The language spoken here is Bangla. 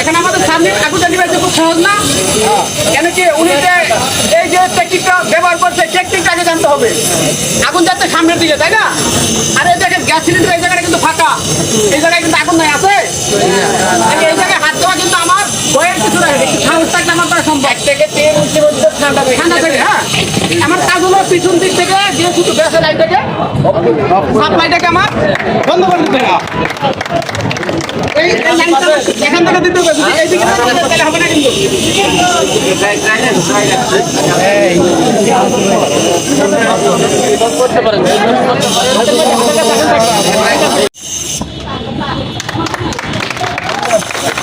এখানে আমাদের সামনে আগুনটা নিবে খুব সহজ না? কেন কি উনি যে এই যে টেকনিকটা ব্যবহার করছে টেকনিকটা আগে জানতে হবে। আগুন যাচ্ছে সামনের দিকে, তাই না? আর এই দেখেন, গ্যাস সিলিন্ডার এই জায়গাটা কিন্তু ফাঁকা। এই জায়গায় কিন্তু আগুন নাই, আছে? থেকে সে শুধু গ্যাসের লাইনটাকে সাপ্লাইটাকে আমার বন্ধ করে দিতে হবে এই এখান থেকে দিতে হবে না কিন্তু।